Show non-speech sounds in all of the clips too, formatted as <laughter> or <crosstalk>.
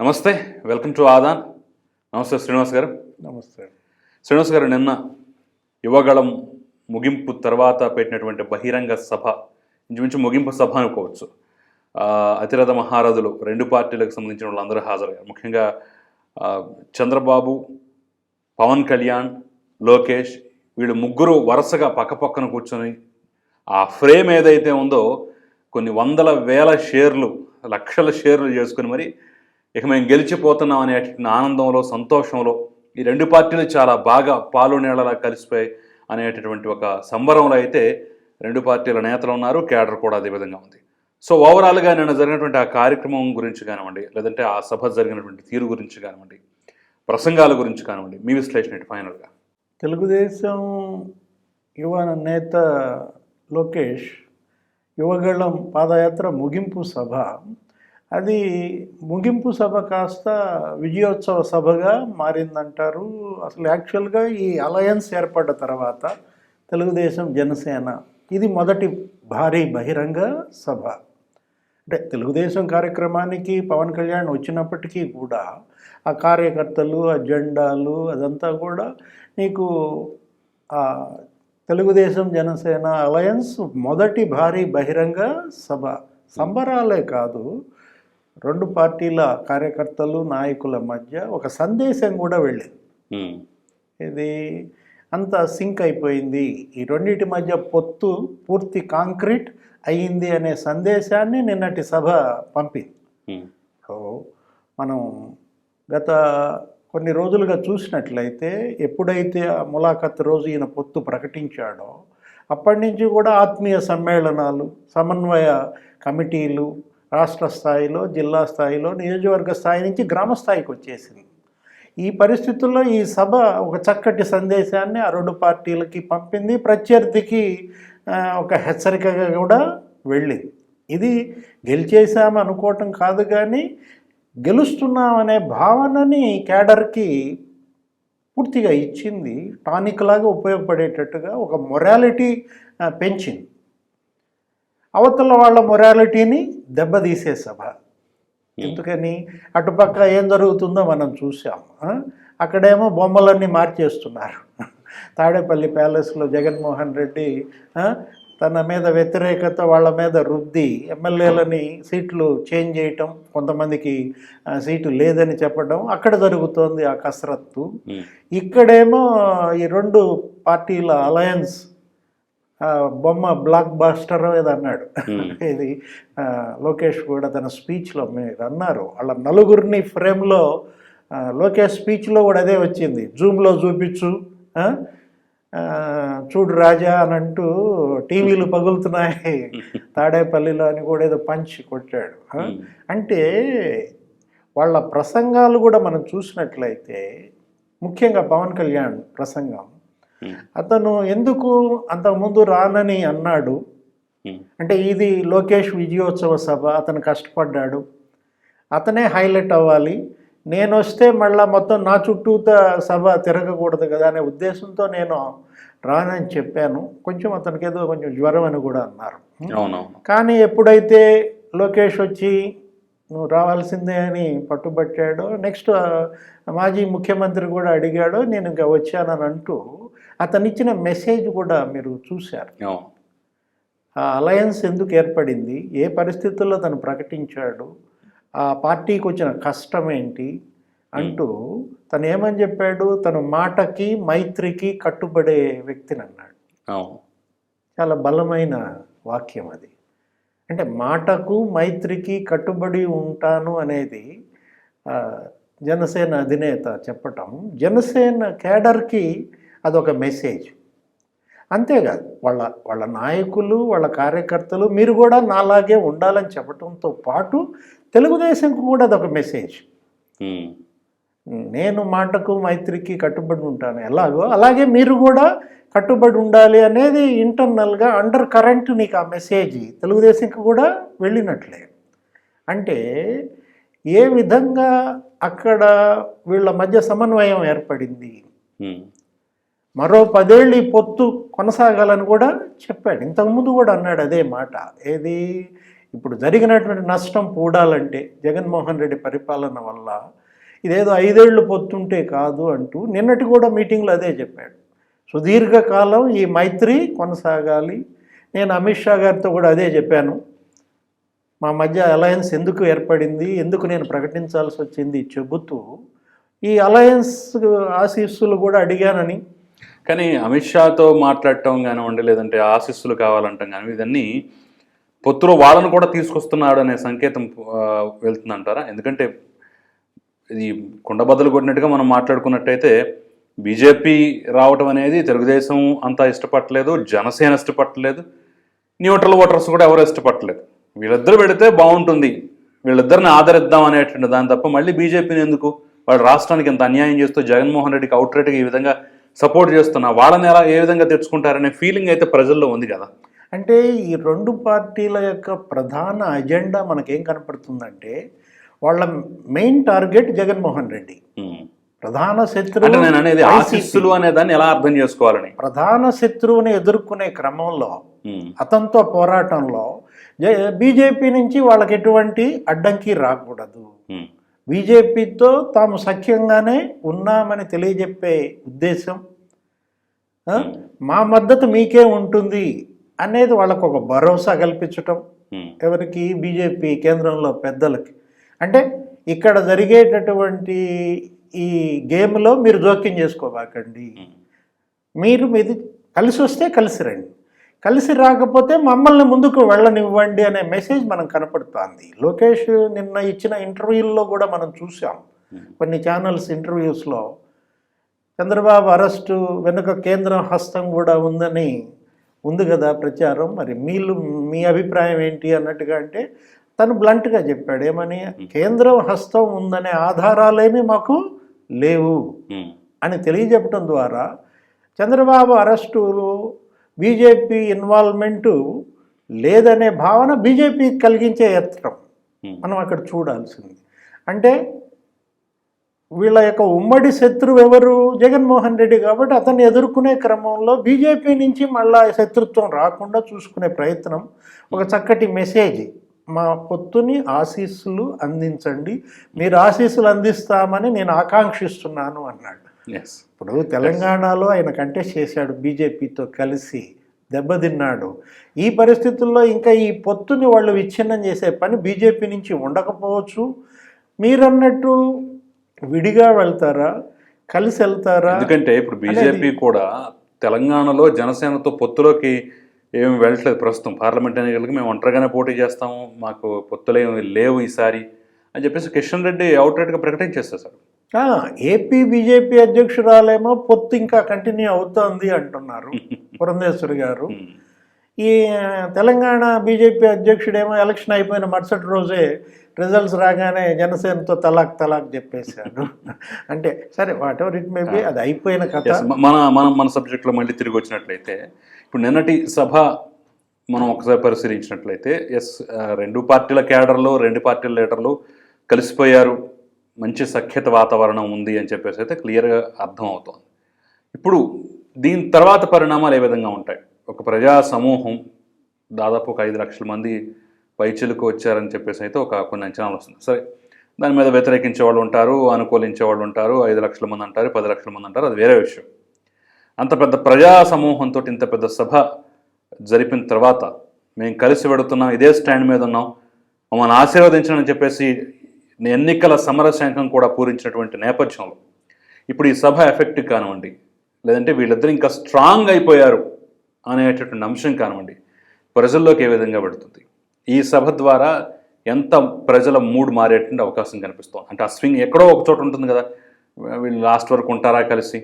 నమస్తే welcome to Aadan. నమస్తే శ్రీనివాస్ గారు. నమస్తే. శ్రీనివాస్ గారు నిన్న యువగళం ముగింపు తర్వాత పెట్టినటువంటి బహిరంగ సభ ఇంచుమించు ముగింపు సభ అనుకోవచ్చు. అతిరథ మహారథులు రెండు పార్టీలకు సంబంధించిన వాళ్ళందరూ హాజరయ్యారు. ముఖ్యంగా చంద్రబాబు పవన్ కళ్యాణ్ లోకేష్ వీళ్ళు ముగ్గురు వరుసగా పక్కపక్కన కూర్చొని ఆ ఫ్రేమ్ ఏదైతే ఉందో కొన్ని వందల వేల షేర్లు లక్షల షేర్లు చేసుకుని మరి ఇక మేము గెలిచిపోతున్నాం అనే ఆనందంలో సంతోషంలో ఈ రెండు పార్టీలు చాలా బాగా పాలు నీళ్ళలా కలిసిపోయి అనేటటువంటి ఒక సంబరంలో అయితే రెండు పార్టీల నేతలు ఉన్నారు కేడర్ కూడా అదే విధంగా ఉంది. సో ఓవరాల్గా నిన్న జరిగినటువంటి ఆ కార్యక్రమం గురించి కానివ్వండి లేదంటే ఆ సభ జరిగినటువంటి తీరు గురించి కానివ్వండి ప్రసంగాల గురించి కానివ్వండి మీ విశ్లేషణ ఫైనల్గా? తెలుగుదేశం యువ నేత లోకేష్ యువగళం పాదయాత్ర ముగింపు సభ. అది ముగింపు సభ కాస్త విజయోత్సవ సభగా మారిందంటారు. అసలు యాక్చువల్గా ఈ అలయన్స్ ఏర్పడ్డ తర్వాత తెలుగుదేశం జనసేన ఇది మొదటి భారీ బహిరంగ సభ. అంటే తెలుగుదేశం కార్యక్రమానికి పవన్ కళ్యాణ్ వచ్చినప్పటికీ కూడా ఆ కార్యకర్తలు ఆ జెండాలు అదంతా కూడా నీకు ఆ తెలుగుదేశం జనసేన అలయన్స్ మొదటి భారీ బహిరంగ సభ. సంబరాలే కాదు రెండు పార్టీల కార్యకర్తలు నాయకుల మధ్య ఒక సందేశం కూడా వెళ్ళింది. ఇది అంత సింక్ అయిపోయింది. ఈ రెండింటి మధ్య పొత్తు పూర్తి కాంక్రీట్ అయ్యింది అనే సందేశాన్ని నిన్నటి సభ పంపింది. సో మనం గత కొన్ని రోజులుగా చూసినట్లయితే ఎప్పుడైతే ఆ ములాఖత్ రోజు ఈయన పొత్తు ప్రకటించాడో అప్పటి నుంచి కూడా ఆత్మీయ సమ్మేళనాలు సమన్వయ కమిటీలు రాష్ట్ర స్థాయిలో జిల్లా స్థాయిలో నియోజకవర్గ స్థాయి నుంచి గ్రామ స్థాయికి వచ్చేసింది. ఈ పరిస్థితుల్లో ఈ సభ ఒక చక్కటి సందేశాన్ని ఆ రెండు పార్టీలకి పంపింది. ప్రత్యర్థికి ఒక హెచ్చరికగా కూడా వెళ్ళింది. ఇది గెలిచేసాము అనుకోవటం కాదు కానీ గెలుస్తున్నామనే భావనని కేడర్కి పూర్తిగా ఇచ్చింది. టానిక్ లాగా ఉపయోగపడేటట్టుగా ఒక మొరాలిటీ పెంచింది. అవతల వాళ్ళ మొరాలిటీని దెబ్బతీసే సభ. ఎందుకని? అటుపక్క ఏం జరుగుతుందో మనం చూసాం? అక్కడేమో బొమ్మలన్నీ మార్చేస్తున్నారు. <laughs> తాడేపల్లి ప్యాలెస్లో జగన్మోహన్ రెడ్డి తన మీద వ్యతిరేకత వాళ్ళ మీద రుద్ది ఎమ్మెల్యేలని సీట్లు చేంజ్ చేయటం కొంతమందికి సీటు లేదని చెప్పడం అక్కడ జరుగుతోంది ఆ కసరత్తు. ఉమ్, ఇక్కడేమో ఈ రెండు పార్టీల అలయన్స్ బొమ్మ బ్లాక్ బాస్టర్ ఏదో అన్నాడు. ఇది లోకేష్ కూడా తన స్పీచ్లో మీరు అన్నారు. వాళ్ళ నలుగురిని ఫ్రేమ్లో లోకేష్ స్పీచ్లో కూడా అదే వచ్చింది. జూమ్లో చూపించు చూడు రాజా అని అంటూ టీవీలు పగులుతున్నాయి. <laughs> తాడేపల్లిలో అని కూడా ఏదో పంచ్ కొట్టాడు. అంటే వాళ్ళ ప్రసంగాలు కూడా మనం చూసినట్లయితే ముఖ్యంగా పవన్ కళ్యాణ్ ప్రసంగం అతను ఎందుకు అంతకుముందు రానని అన్నాడు? ఉమ్, అంటే ఇది లోకేష్ విజయోత్సవ సభ అతను కష్టపడ్డాడు. అతనే హైలైట్ అవ్వాలి. నేను వస్తే మళ్ళా మొత్తం నా చుట్టూత సభ తిరగకూడదు కదా అనే ఉద్దేశంతో నేను రానని చెప్పాను. కొంచెం అతనికి ఏదో కొంచెం జ్వరం అని కూడా అన్నారు. అవునవును. కానీ ఎప్పుడైతే లోకేష్ వచ్చి నువ్వు రావాల్సిందే అని పట్టుబట్టాడో నెక్స్ట్ మాజీ ముఖ్యమంత్రి కూడా అడిగాడో నేను ఇంకా వచ్చానని అంటూ అతను ఇచ్చిన మెసేజ్ కూడా మీరు చూశారు. ఆ అలయన్స్ ఎందుకు ఏర్పడింది? ఏ పరిస్థితుల్లో తను ప్రకటించాడు? ఆ పార్టీకి వచ్చిన కష్టం ఏంటి? అంటూ తను ఏమని చెప్పాడు? తన మాటకి మైత్రికి కట్టుబడే వ్యక్తిని అన్నాడు. చాలా బలమైన వాక్యం అది. అంటే మాటకు మైత్రికి కట్టుబడి ఉంటాను అనేది జనసేన అధినేత చెప్పటం జనసేన కేడర్కి అదొక మెసేజ్. అంతేకాదు వాళ్ళ వాళ్ళ నాయకులు వాళ్ళ కార్యకర్తలు మీరు కూడా నాలాగే ఉండాలని చెప్పడంతో పాటు తెలుగుదేశంకు కూడా అదొక మెసేజ్. నేను మాటకు మైత్రికి కట్టుబడి ఉంటాను. ఎలాగో? అలాగే మీరు కూడా కట్టుబడి ఉండాలి అనేది ఇంటర్నల్గా అండర్ కరెంట్ నీకు ఆ మెసేజ్ తెలుగుదేశంకి కూడా వెళ్ళినట్లే. అంటే ఏ విధంగా అక్కడ వీళ్ళ మధ్య సమన్వయం ఏర్పడింది? మరో పదేళ్ళు ఈ పొత్తు కొనసాగాలని కూడా చెప్పాడు. ఇంతకుముందు కూడా అన్నాడు అదే మాట. ఏది? ఇప్పుడు జరిగినటువంటి నష్టం పూడాలంటే జగన్మోహన్ రెడ్డి పరిపాలన వల్ల ఇదేదో ఐదేళ్ళు పొత్తుంటే కాదు అంటూ నిన్నటి కూడా మీటింగ్లో అదే చెప్పాడు. సుదీర్ఘకాలం ఈ మైత్రి కొనసాగాలి. నేను అమిత్ షా గారితో కూడా అదే చెప్పాను. మా మధ్య అలయన్స్ ఎందుకు ఏర్పడింది? ఎందుకు నేను ప్రకటించాల్సి వచ్చింది? చెబుతూ ఈ అలయన్స్ ఆశీస్సులు కూడా అడిగానని కానీ అమిత్ షాతో మాట్లాడటం కానివ్వండి లేదంటే ఆశీస్సులు కావాలంటాం కానీ ఇవన్నీ పొత్తులో వాళ్ళను కూడా తీసుకొస్తున్నాడు అనే సంకేతం వెళ్తుందంటారా? ఎందుకంటే ఇది కుండబద్దలు కొట్టినట్టుగా మనం మాట్లాడుకున్నట్టయితే బీజేపీ రావటం అనేది తెలుగుదేశం అంతా ఇష్టపడలేదు జనసేన ఇష్టపడలేదు న్యూట్రల్ ఓటర్స్ కూడా ఎవరు ఇష్టపడలేదు వీళ్ళిద్దరు పెడితే బాగుంటుంది. వీళ్ళిద్దరిని ఆదరిద్దాం అనేటువంటి దాని తప్ప మళ్ళీ బీజేపీని ఎందుకు? వాళ్ళు రాష్ట్రానికి ఎంత అన్యాయం చేస్తూ జగన్మోహన్ రెడ్డికి అవుట్రేట్గా ఈ విధంగా సపోర్ట్ చేస్తున్నా వాళ్ళని ఎలా ఏ విధంగా తెచ్చుకుంటారనే ఫీలింగ్ అయితే ప్రజల్లో ఉంది కదా అంటే ఈ రెండు పార్టీల యొక్క ప్రధాన అజెండా మనకేం కనపడుతుందంటే వాళ్ళ మెయిన్ టార్గెట్ జగన్మోహన్ రెడ్డి. ప్రధాన శత్రువు నేను అనేది. ఆశీస్సులు అనే దాన్ని ఎలా అర్థం చేసుకోవాలని ప్రధాన శత్రువుని ఎదుర్కొనే క్రమంలో. అతనితో పోరాటంలో బీజేపీ నుంచి వాళ్ళకి ఎటువంటి అడ్డంకి రాకూడదు. బీజేపీతో తాము సఖ్యంగానే ఉన్నామని తెలియజెప్పే ఉద్దేశం మా మద్దతు మీకే ఉంటుంది అనేది వాళ్ళకు ఒక భరోసా కల్పించటం. ఎవరికి? బీజేపీ కేంద్రంలో పెద్దలకి. అంటే ఇక్కడ జరిగేటటువంటి ఈ గేమ్లో మీరు జోక్యం చేసుకోబాకండి. మీరు మీది కలిసి వస్తే కలిసి రండి. కలిసి రాకపోతే మమ్మల్ని ముందుకు వెళ్ళనివ్వండి అనే మెసేజ్ మనం కనపడుతోంది. లోకేష్ నిన్న ఇచ్చిన ఇంటర్వ్యూల్లో కూడా మనం చూసాం కొన్ని ఛానల్స్ ఇంటర్వ్యూస్లో చంద్రబాబు అరెస్టు వెనుక కేంద్రం హస్తం కూడా ఉందని ఉంది కదా ప్రచారం. మరి మీలు మీ అభిప్రాయం ఏంటి అన్నట్టుగా అంటే తను బ్లంట్గా చెప్పాడు. ఏమని? కేంద్రం హస్తం ఉందనే ఆధారాలేమీ మాకు లేవు. అని తెలియజెప్పడం ద్వారా చంద్రబాబు అరెస్టులు బీజేపీ ఇన్వాల్వ్మెంటు లేదనే భావన బీజేపీ కలిగించే ఎత్తడం. మనం అక్కడ చూడాల్సింది. అంటే వీళ్ళ యొక్క ఉమ్మడి శత్రువు ఎవరు? జగన్మోహన్ రెడ్డి కాబట్టి అతన్ని ఎదుర్కొనే క్రమంలో బీజేపీ నుంచి మళ్ళా శత్రుత్వం రాకుండా చూసుకునే ప్రయత్నం ఒక చక్కటి మెసేజ్. మా పొత్తుని ఆశీస్సులు అందించండి. మీరు ఆశీస్సులు అందిస్తామని నేను ఆకాంక్షిస్తున్నాను అన్నాడు. ఇప్పుడు తెలంగాణలో ఆయన కంటెస్ట్ చేశాడు బీజేపీతో కలిసి దెబ్బతిన్నాడు. ఈ పరిస్థితుల్లో ఇంకా ఈ పొత్తుని వాళ్ళు విచ్ఛిన్నం చేసే పని బీజేపీ నుంచి ఉండకపోవచ్చు. మీరన్నట్టు విడిగా వెళ్తారా? కలిసి వెళ్తారా? ఎందుకంటే ఇప్పుడు బీజేపీ కూడా తెలంగాణలో జనసేనతో పొత్తులోకి ఏమి వెళ్ళట్లేదు ప్రస్తుతం. పార్లమెంట్ ఎన్నికలకి మేము ఒంటరిగానే పోటీ చేస్తాము. మాకు పొత్తులేమి లేవు ఈసారి అని చెప్పేసి కిషన్ రెడ్డి అవుట్రేట్గా ప్రకటించేస్తారు ఏపీ బీజేపీ అధ్యక్షురాలేమో పొత్తు ఇంకా కంటిన్యూ అవుతోంది అంటున్నారు <laughs> పురంధేశ్వరి గారు. ఈ తెలంగాణ బీజేపీ అధ్యక్షుడేమో ఎలక్షన్ అయిపోయిన మరుసటి రోజే రిజల్ట్స్ రాగానే జనసేనతో తలాక్ తలాక్ చెప్పేశాడు. <laughs> అంటే సరే whatever it may be అది అయిపోయిన కథ. మన మనం మన సబ్జెక్ట్లో మళ్ళీ తిరిగి వచ్చినట్లయితే ఇప్పుడు నిన్నటి సభ మనం ఒకసారి పరిశీలించినట్లయితే ఎస్ రెండు పార్టీల క్యాడర్లు రెండు పార్టీల లీడర్లు కలిసిపోయారు. మంచి సఖ్యత వాతావరణం ఉంది అని చెప్పేసి అయితే క్లియర్గా అర్థం అవుతోంది ఇప్పుడు దీని తర్వాత పరిణామాలు ఏ విధంగా ఉంటాయి? ఒక ప్రజా సమూహం దాదాపు ఒక ఐదు లక్షల మంది వైద్యులకు వచ్చారని చెప్పేసి అయితే ఒక కొన్ని అంచనాలు వస్తుంది సరే దాని మీద వ్యతిరేకించే వాళ్ళు ఉంటారు అనుకూలించే వాళ్ళు ఉంటారు ఐదు లక్షల మంది అంటారు పది లక్షల మంది అంటారు అది వేరే విషయం. అంత పెద్ద ప్రజా సమూహంతో ఇంత పెద్ద సభ జరిపిన తర్వాత మేము కలిసి పెడుతున్నాం ఇదే స్టాండ్ మీద ఉన్నాం మమ్మల్ని ఆశీర్వదించని చెప్పేసి ఎన్నికల సమరశంఖం కూడా పూరించినటువంటి నేపథ్యంలో ఇప్పుడు ఈ సభ ఎఫెక్ట్ కానివ్వండి లేదంటే వీళ్ళిద్దరూ ఇంకా స్ట్రాంగ్ అయిపోయారు అనేటటువంటి అంశం కానివ్వండి ప్రజల్లోకి ఏ విధంగా పెడుతుంది ఈ సభ ద్వారా ఎంత ప్రజల మూడ్ మారేటువంటి అవకాశం కనిపిస్తుంది? అంటే ఆ స్వింగ్ ఎక్కడో ఒక చోట ఉంటుంది కదా వీళ్ళు లాస్ట్ వరకు ఉంటారా కలిసి?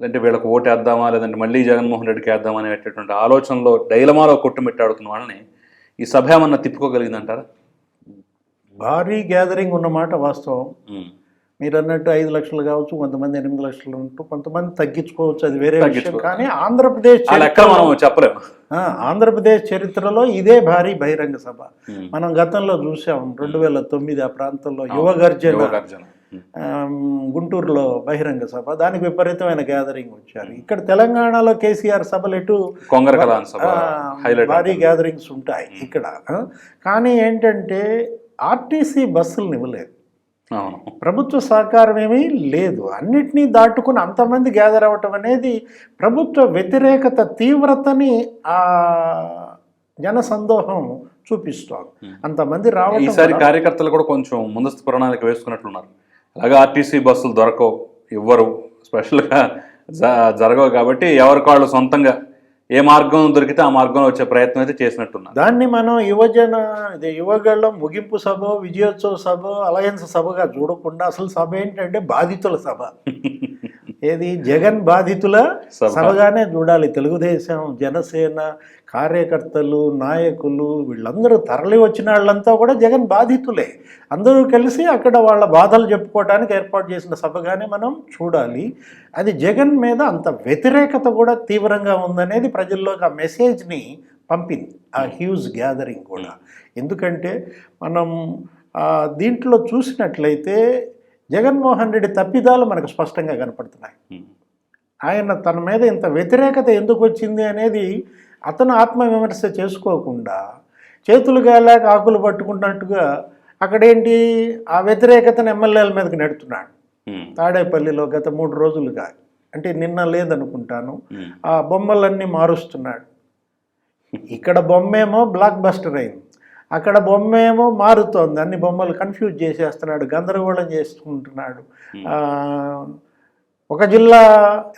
లేదంటే వీళ్ళకి ఓటేద్దామా లేదంటే మళ్ళీ జగన్మోహన్ రెడ్డికి వేద్దామా అనేటటువంటి ఆలోచనలో డైలమాలో కొట్టుమిట్టాడుతున్న వాళ్ళని ఈ సభ ఏమన్నా తిప్పుకోగలిగిందంటారా? భారీ గ్యాదరింగ్ ఉన్నమాట వాస్తవం. మీరు అన్నట్టు ఐదు లక్షలు కావచ్చు కొంతమంది ఎనిమిది లక్షలు ఉంటూ కొంతమంది తగ్గించుకోవచ్చు అది వేరే విషయం. కానీ ఆంధ్రప్రదేశ్ చెప్పలేము. ఆంధ్రప్రదేశ్ చరిత్రలో ఇదే భారీ బహిరంగ సభ. మనం గతంలో చూసాం రెండు వేల తొమ్మిది ఆ ప్రాంతంలో యువ గర్జన. గుంటూరులో బహిరంగ సభ. దానికి విపరీతమైన గ్యాదరింగ్ వచ్చారు. ఇక్కడ తెలంగాణలో కేసీఆర్ సభలు ఎటు భారీ గ్యాదరింగ్స్ ఉంటాయి ఇక్కడ. కానీ ఏంటంటే ఆర్టీసీ బస్సులను ఇవ్వలేదు. అవును. ప్రభుత్వ సహకారం ఏమీ లేదు. అన్నిటినీ దాటుకుని అంతమంది గ్యాదర్ అవ్వటం అనేది ప్రభుత్వ వ్యతిరేకత తీవ్రతని ఆ జనసందోహం చూపిస్తోంది. అంతమంది రావటం ఈసారి కార్యకర్తలు కూడా కొంచెం ముందస్తు ప్రణాళిక వేసుకున్నట్లున్నారు. అలాగే ఆర్టీసీ బస్సులు దొరకవు ఇవ్వరు స్పెషల్గా జ- జరగవు కాబట్టి ఎవరికి వాళ్ళు సొంతంగా ఏ మార్గం దొరికితే ఆ మార్గంలో వచ్చే ప్రయత్నం అయితే చేసినట్టున్నారు. దాన్ని మనం యువజన ఇది యువగళ్ళం ముగింపు సభ విజయోత్సవ సభ అలయన్స్ సభగా చూడకుండా అసలు సభ ఏంటంటే బాధితుల సభ. <laughs> ఏది జగన్ బాధితుల సభ. సభగానే చూడాలి. తెలుగుదేశం జనసేన కార్యకర్తలు నాయకులు వీళ్ళందరూ తరలి వచ్చిన వాళ్ళంతా కూడా జగన్ బాధితులే. అందరూ కలిసి అక్కడ వాళ్ళ బాధలు చెప్పుకోవడానికి ఏర్పాటు చేసిన సభగానే మనం చూడాలి. అది జగన్ మీద అంత వ్యతిరేకత కూడా తీవ్రంగా ఉందనేది ప్రజల్లోకి ఆ మెసేజ్ని పంపింది. ఆ హ్యూజ్ గ్యాదరింగ్ కూడా. ఎందుకంటే మనం దీంట్లో చూసినట్లయితే జగన్మోహన్ రెడ్డి తప్పిదాలు మనకు స్పష్టంగా కనపడుతున్నాయి. ఆయన తన మీద ఇంత వ్యతిరేకత ఎందుకు వచ్చింది అనేది అతను ఆత్మవిమర్శ చేసుకోకుండా చేతులు గాలాక ఆకులు పట్టుకున్నట్టుగా అక్కడేంటి ఆ వ్యతిరేకతను ఎమ్మెల్యేల మీదకి నెడుతున్నాడు. తాడేపల్లిలో గత మూడు రోజులుగా. అంటే నిన్న లేదనుకుంటాను. ఆ బొమ్మలన్నీ మారుస్తున్నాడు. ఇక్కడ బొమ్మేమో బ్లాక్ బస్టర్ అయింది. అక్కడ బొమ్మేమో మారుతోంది. అన్ని బొమ్మలు కన్ఫ్యూజ్ చేసేస్తున్నాడు. గందరగోళం చేసుకుంటున్నాడు ఒక జిల్లా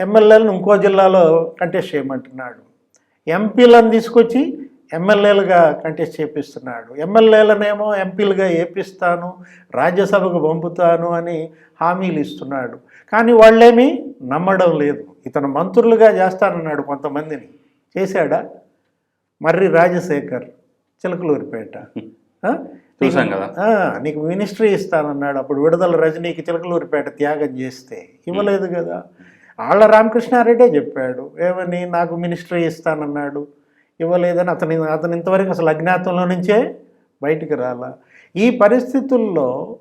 ఎమ్మెల్యేలను ఇంకో జిల్లాలో కంటెస్ట్ చేయమంటున్నాడు. ఎంపీలను తీసుకొచ్చి ఎమ్మెల్యేలుగా కంటెస్ట్ చేపిస్తున్నాడు. ఎమ్మెల్యేలనేమో ఎంపీలుగా ఏపిస్తాను రాజ్యసభకు పంపుతాను అని హామీలు ఇస్తున్నాడు. కానీ వాళ్ళేమీ నమ్మడం లేదు. ఇతను మంత్రులుగా చేస్తానన్నాడు కొంతమందిని. చేశాడా? మర్రి రాజశేఖర్ చిలకలూరిపేట? చూశాం కదా. నీకు మినిస్ట్రీ ఇస్తానన్నాడు. అప్పుడు విడుదల రజనీకి చిలకలూరిపేట త్యాగం చేస్తే. ఇవ్వలేదు కదా. ఆళ్ళ రామకృష్ణారెడ్డే చెప్పాడు. ఏమని? నాకు మినిస్ట్రీ ఇస్తానన్నాడు. ఇవ్వలేదని అతని అతను ఇంతవరకు అసలు అజ్ఞాతంలో నుంచే బయటికి రాలా. ఈ పరిస్థితుల్లో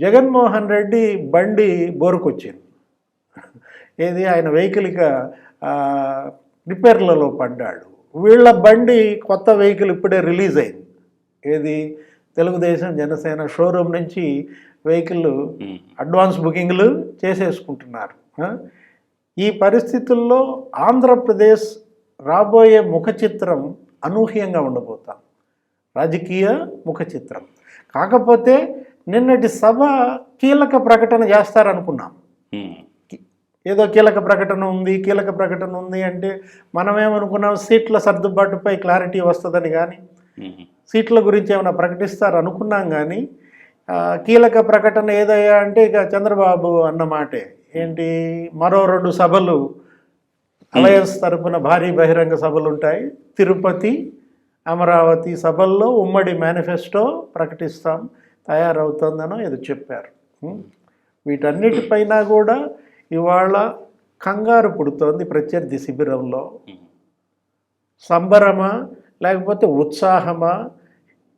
జగన్మోహన్ రెడ్డి బండి బోరుకొచ్చింది. ఏది? ఆయన వెహికల్క రిపేర్లలో పడ్డాడు. వీళ్ళ బండి కొత్త వెహికల్ ఇప్పుడే రిలీజ్ అయింది. ఏది? తెలుగుదేశం జనసేన షోరూమ్ నుంచి వెహికల్. అడ్వాన్స్ బుకింగ్లు చేసేసుకుంటున్నారు? ఈ పరిస్థితుల్లో ఆంధ్రప్రదేశ్ రాబోయే ముఖ చిత్రం అనూహ్యంగా ఉండబోతాం రాజకీయ ముఖ చిత్రం కాకపోతే నిన్నటి సభ కీలక ప్రకటన చేస్తారనుకున్నాం. ఏదో కీలక ప్రకటన ఉంది కీలక ప్రకటన ఉంది అంటే మనమేమనుకున్నాం సీట్ల సర్దుబాటుపై క్లారిటీ వస్తుందని కానీ. సీట్ల గురించి ఏమైనా ప్రకటిస్తారు అనుకున్నాం కానీ కీలక ప్రకటన ఏదయ్యా అంటే ఇక చంద్రబాబు అన్నమాటే ఏంటి? మరో రెండు సభలు అలయన్స్ తరపున భారీ బహిరంగ సభలు ఉంటాయి తిరుపతి అమరావతి సభల్లో ఉమ్మడి మేనిఫెస్టో ప్రకటిస్తాం తయారవుతుందనో ఏదో చెప్పారు? వీటన్నిటిపైన కూడా ఇవాళ కంగారు పుడుతోంది ప్రత్యర్థి శిబిరంలో. సంబరమా లేకపోతే ఉత్సాహమా?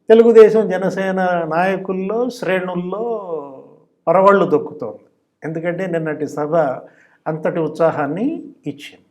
తెలుగుదేశం జనసేన నాయకుల్లో శ్రేణుల్లో పరవళ్ళు దొక్కుతోంది. ఎందుకంటే నిన్నటి సభ అంతటి ఉత్సాహాన్ని ఇచ్చింది.